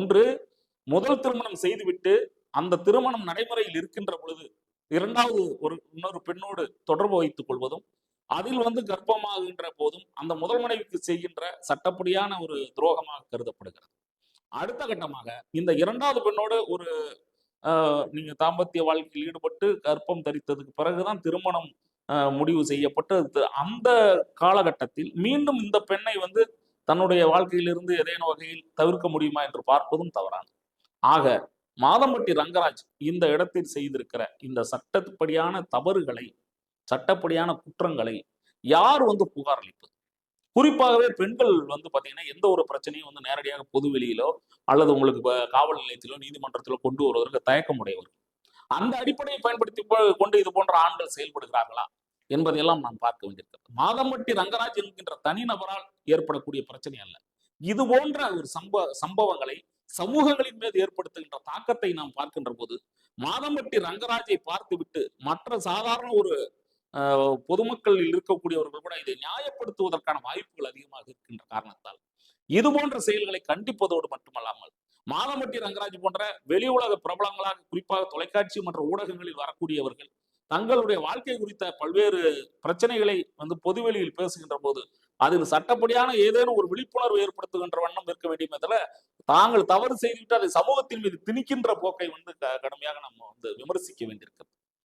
ஒன்று முதல் திருமணம் செய்துவிட்டு அந்த திருமணம் நடைமுறையில் இருக்கின்ற பொழுது இரண்டாவது ஒரு இன்னொரு பெண்ணோடு தொடர்பு வைத்துக் கொள்வதும் அதில் வந்து கர்ப்பமாகின்ற போதும் அந்த முதல் மனைவிக்கு செய்கின்ற சட்டப்படியான ஒரு துரோகமாக கருதப்படுகிறது. அடுத்த கட்டமாக இந்த இரண்டாவது பெண்ணோடு ஒரு நீங்க தாம்பத்திய வாழ்க்கையில் ஈடுபட்டு கர்ப்பம் தரித்ததுக்கு பிறகுதான் திருமணம் முடிவு செய்யப்பட்டு அது அந்த காலகட்டத்தில் மீண்டும் இந்த பெண்ணை வந்து தன்னுடைய வாழ்க்கையிலிருந்து ஏதேனும் வகையில் தவிர்க்க முடியுமா என்று பார்ப்பதும் தவறானது. ஆக மாதம்பட்டி ரங்கராஜ் இந்த இடத்தில் செய்திருக்கிற இந்த சட்டப்படியான தவறுகளை சட்டப்படியான குற்றங்களை யார் வந்து புகார் அளிப்பது? குறிப்பாகவே பெண்கள் வந்து பாத்தீங்கன்னா எந்த ஒரு பிரச்சனையும் வந்து நேரடியாக பொது வெளியிலோ அல்லது உங்களுக்கு காவல் நிலையத்திலோ நீதிமன்றத்திலோ கொண்டு வருவதற்கு தயக்கம் உடையவர்கள் அந்த அடிப்படையை பயன்படுத்தி கொண்டு இது போன்ற ஆண்கள் செயல்படுகிறார்களா? என்பதையெல்லாம் நாம் பார்க்க வேண்டியிருக்கிறது. மாதம்பட்டி ரங்கராஜ் என்கின்ற தனிநபரால் ஏற்படக்கூடிய பிரச்சனை அல்ல. இது போன்ற ஒரு சம்ப சம்பவங்களை சமூகங்களின் மீது ஏற்படுத்துகின்ற தாக்கத்தை நாம் பார்க்கின்ற போது மாதம்பட்டி ரங்கராஜை பார்த்துவிட்டு மற்ற சாதாரண ஒரு பொதுமக்களில் இருக்கக்கூடியவர்கள் கூட இதை நியாயப்படுத்துவதற்கான வாய்ப்புகள் அதிகமாக இருக்கின்ற காரணத்தால் இது போன்ற செயல்களை கண்டிப்பதோடு மட்டுமல்லாமல் மாதம்பட்டி ரங்கராஜ் போன்ற வெளி உலக பிரபலங்களாக குறிப்பாக தொலைக்காட்சி மற்றும் ஊடகங்களில் வரக்கூடியவர்கள் தங்களுடைய வாழ்க்கை குறித்த பல்வேறு பிரச்சனைகளை வந்து பொதுவெளியில் பேசுகின்ற போது அதில் சட்டப்படியான ஏதேனும் ஒரு விழிப்புணர்வு ஏற்படுத்துகின்ற வண்ணம் இருக்க வேண்டியதுல தாங்கள் தவறு செய்துவிட்டு அதை சமூகத்தின் மீது திணிக்கின்ற போக்கை வந்து க- கடுமையாக நம்ம வந்து விமர்சிக்க வேண்டியிருக்கு